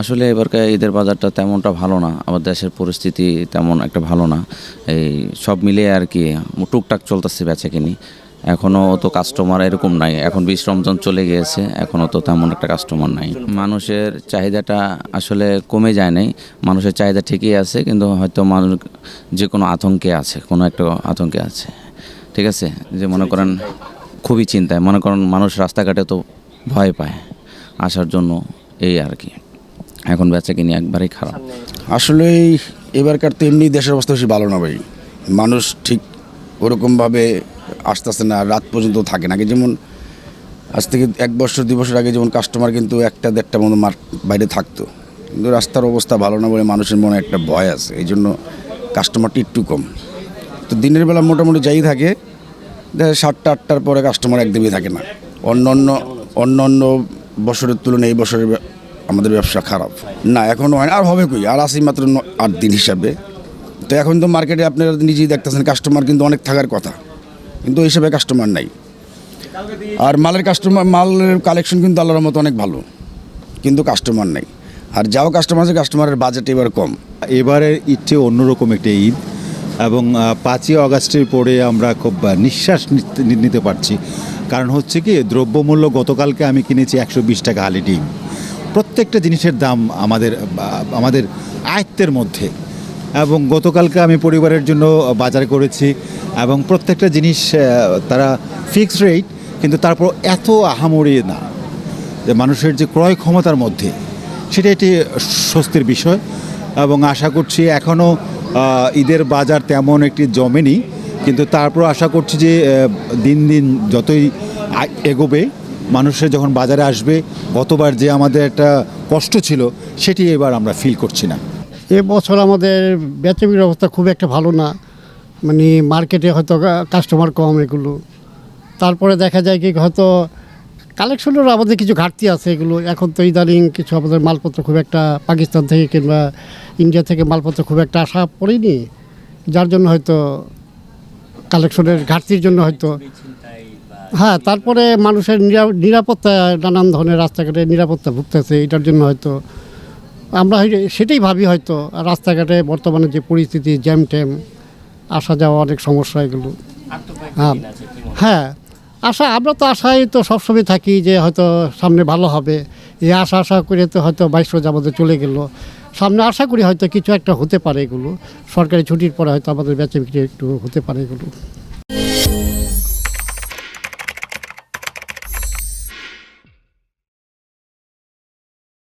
আসলে এবারকার ঈদের বাজারটা তেমনটা ভালো না আমাদের দেশের পরিস্থিতি তেমন একটা ভালো না। এই সব মিলিয়ে আর কি, টুকটাক চলতেছে বেচা কিনি এখনও তো কাস্টমার এরকম নাই, এখন বিশ রমজান চলে গিয়েছে এখনও তো তেমন একটা কাস্টমার নাই। মানুষের চাহিদাটা আসলে কমে যায় নাই, মানুষের চাহিদা ঠিকই আছে, কিন্তু হয়তো মানুষ যে কোনো আতঙ্কে আছে, কোনো একটা আতঙ্কে আছে। ঠিক আছে? যে মনে করেন খুবই চিন্তায়, মনে করেন মানুষ রাস্তাঘাটে তো ভয় পায়, আসার জন্য এই আর কি। এখন বেচা কিনি একবারেই খারাপ। আসলে এবারকার তো এমনি দেশের অবস্থা বেশি ভালো না ভাই। মানুষ ঠিক ওরকমভাবে আসতেছে না রাত পর্যন্ত থাকে না। যেমন আজ থেকে এক বছর দুই বছর আগে যেমন কাস্টমার কিন্তু একটা দেড়টা মতো মার বাইরে থাকতো। কিন্তু রাস্তার অবস্থা ভালো না বলে মানুষের মনে একটা ভয় আছে। এই জন্য কাস্টমারটি একটু কম। তো দিনের বেলা মোটামুটি যাই থাকে দেখা সাতটা আটটার পরে কাস্টমার একদমই থাকে না। অন্য অন্য অন্য অন্য বছরের তুলনায় এই বছরের আমাদের ব্যবসা খারাপ। না এখনও হয় না। আর হবে কই? আর আসি মাত্র আট দিন হিসাবে। তো এখন তো মার্কেটে আপনারা নিজেই দেখতেছেন কাস্টমার কিন্তু অনেক থাকার কথা। কিন্তু ওই হিসাবে কাস্টমার নাই। আর মালের কাস্টমার মালের কালেকশন কিন্তু আল্লাহর মতো অনেক ভালো। কিন্তু কাস্টমার নেই। আর যাও কাস্টমার আছে কাস্টমারের বাজেট এবার কম। এবারের ঈদটি অন্যরকম একটা ঈদ এবং পাঁচই অগাস্টের পরে আমরা খুব নিঃশ্বাস নিতে- নিতে পারছি। কারণ হচ্ছে কি, দ্রব্যমূল্য গতকালকে আমি কিনেছি একশো বিশ টাকা হালি ডিম প্রত্যেকটা জিনিসের দাম আমাদের আমাদের আয়ত্তের মধ্যে। এবং গতকালকে আমি পরিবারের জন্য বাজার করেছি এবং প্রত্যেকটা জিনিস তারা ফিক্সড রেট কিন্তু তারপর এত আহামরি না যে মানুষের যে ক্রয় ক্ষমতার মধ্যে, সেটা একটি স্বস্তির বিষয়। এবং আশা করছি এখনও ঈদের বাজার তেমন একটি জমেনি, কিন্তু তারপর আশা করছি যে দিন দিন যতই এগোবে মানুষের যখন বাজারে আসবে, গতবার যে আমাদের একটা কষ্ট ছিল, সেটি এবার আমরা ফিল করছি না। এবছর আমাদের বেচাবির অবস্থা খুব একটা ভালো না। মানে মার্কেটে হয়তো কাস্টমার কম এগুলো। তারপরে দেখা যায় কি, হয়তো কালেকশনেরও আমাদের কিছু ঘাটতি আছে এগুলো। এখন তো ইদানিং কিছু আমাদের মালপত্র খুব একটা পাকিস্তান থেকে কিংবা ইন্ডিয়া থেকে মালপত্র খুব একটা আশা পড়েনি। যার জন্য হয়তো কালেকশনের ঘাটতির জন্য হয়তো হ্যাঁ তারপরে মানুষের নিরা- নিরাপত্তা নানান ধরনের রাস্তাঘাটে নিরাপত্তা ভুগতেছে এটার জন্য হয়তো আমরা সেটাই ভাবি হয়তো রাস্তাঘাটে বর্তমানে যে পরিস্থিতি জ্যাম ট্যাম আসা যাওয়া অনেক সমস্যা এগুলো। হ্যাঁ। হ্যাঁ? আশা আমরা তো আশায় তো সবসময় থাকি যে হয়তো সামনে ভালো হবে। এই আশা আশা করে তো হয়তো বাইশ রোজ আমাদের চলে গেল। সামনে আশা করি হয়তো কিছু একটা হতে পারে এগুলো। সরকারি ছুটির পরে হয়তো আমাদের বেচে বিক্রি একটু হতে পারে এগুলো।